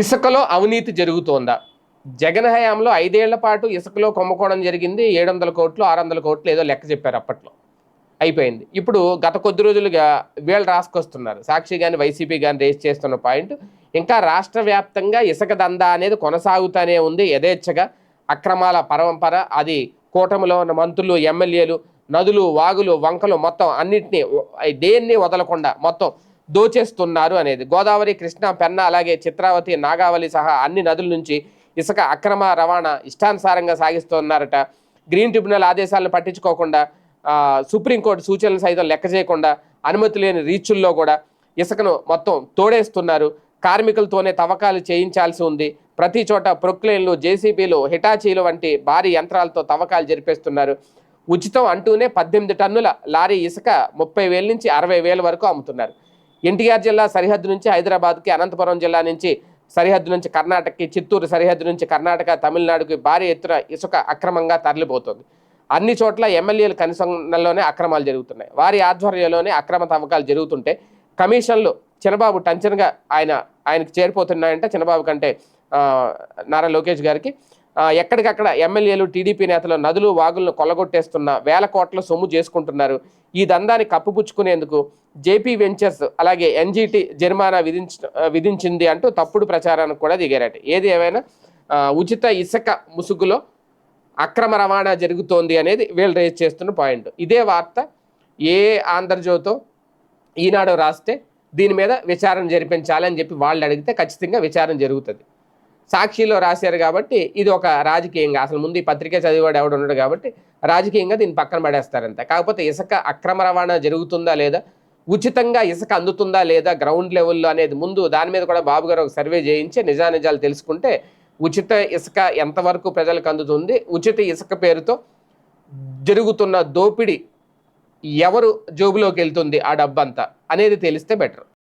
ఇసుకలో అవినీతి జరుగుతోందా? జగన్ హయాంలో ఐదేళ్ళ పాటు ఇసుకలో కొమ్మకోవడం జరిగింది. ఏడు వందల కోట్లు ఆరు వందల కోట్లు ఏదో లెక్క చెప్పారు అప్పట్లో. అయిపోయింది. ఇప్పుడు గత కొద్ది రోజులుగా వీళ్ళు రాసుకొస్తున్నారు. సాక్షి కానీ వైసీపీ కానీ రేస్ చేస్తున్న పాయింట్ ఇంకా రాష్ట్ర వ్యాప్తంగా ఇసుక దందా అనేది కొనసాగుతూనే ఉంది. యథేచ్ఛగా అక్రమాల పరంపర అది కూటమిలో ఉన్న మంత్రులు ఎమ్మెల్యేలు నదులు వాగులు వంకలు మొత్తం అన్నిటినీ దేన్ని వదలకుండా మొత్తం దోచేస్తున్నారు అనేది. గోదావరి కృష్ణా పెన్న అలాగే చిత్రావతి నాగావళి సహా అన్ని నదుల నుంచి ఇసుక అక్రమ రవాణా ఇష్టానుసారంగా సాగిస్తున్నారట. గ్రీన్ ట్రిబ్యునల్ ఆదేశాలను పట్టించుకోకుండా సుప్రీంకోర్టు సూచనలు సైతం లెక్క చేయకుండా అనుమతి లేని రీచుల్లో కూడా ఇసుకను మొత్తం తోడేస్తున్నారు. కార్మికులతోనే తవ్వకాలు చేయించాల్సి ఉంది. ప్రతి చోట ప్రొక్లైన్లు జేసీబీలు హిటాచీలు వంటి భారీ యంత్రాలతో తవ్వకాలు జరిపేస్తున్నారు. ఉచితం అంటూనే పద్దెనిమిది టన్నుల లారీ ఇసుక ముప్పై వేల నుంచి అరవై వేల వరకు అమ్ముతున్నారు. ఎన్టీఆర్ జిల్లా సరిహద్దు నుంచి హైదరాబాద్కి అనంతపురం జిల్లా నుంచి సరిహద్దు నుంచి కర్ణాటకకి చిత్తూరు సరిహద్దు నుంచి కర్ణాటక తమిళనాడుకి భారీ ఎత్తున ఇసుక అక్రమంగా తరలిపోతుంది. అన్ని చోట్ల ఎమ్మెల్యేల కనుసంగంలోనే అక్రమాలు జరుగుతున్నాయి. వారి ఆధ్వర్యంలోనే అక్రమ తవ్వకాలు జరుగుతుంటే కమిషన్లు చిన్నబాబు టంచన్గా ఆయన ఆయనకి చేరిపోతున్నాయంటే. చిన్నబాబు కంటే నారా లోకేష్ గారికి. ఎక్కడికక్కడ ఎమ్మెల్యేలు టీడీపీ నేతలు నదులు వాగులను కొల్లగొట్టేస్తున్న వేల కోట్ల సొమ్ము చేసుకుంటున్నారు. ఈ దందాన్ని కప్పుపుచ్చుకునేందుకు జేపీ వెంచర్స్ అలాగే ఎన్జీటీ జరిమానా విధించ విధించింది అంటూ తప్పుడు ప్రచారానికి కూడా దిగారట. ఏది ఏమైనా ఉచిత ఇసుక ముసుగులో అక్రమ రవాణా జరుగుతోంది అనేది వీళ్ళు రేజ్ చేస్తున్న పాయింట్. ఇదే వార్త ఏ ఆంధ్రజ్యోతో ఈనాడు రాస్తే దీని మీద విచారణ జరిపించాలని చెప్పి వాళ్ళు అడిగితే ఖచ్చితంగా విచారణ జరుగుతుంది. సాక్షిలో రాశారు కాబట్టి ఇది ఒక రాజకీయంగా. అసలు ముందు ఈ పత్రిక చదివాడు ఎవడు ఉన్నాడు కాబట్టి రాజకీయంగా దీన్ని పక్కన పడేస్తారంతే కాకపోతే ఇసుక అక్రమ రవాణా జరుగుతుందా లేదా? ఉచితంగా ఇసుక అందుతుందా లేదా? గ్రౌండ్ లెవెల్లో అనేది ముందు దాని మీద కూడా బాబు గారు ఒక సర్వే చేయించి నిజానిజాలు తెలుసుకుంటే ఉచిత ఇసుక ఎంతవరకు ప్రజలకు అందుతుంది? ఉచిత ఇసుక పేరుతో జరుగుతున్న దోపిడీ ఎవరు జోబులోకి వెళ్తుంది ఆ డబ్బంతా అనేది తెలిస్తే బెటర్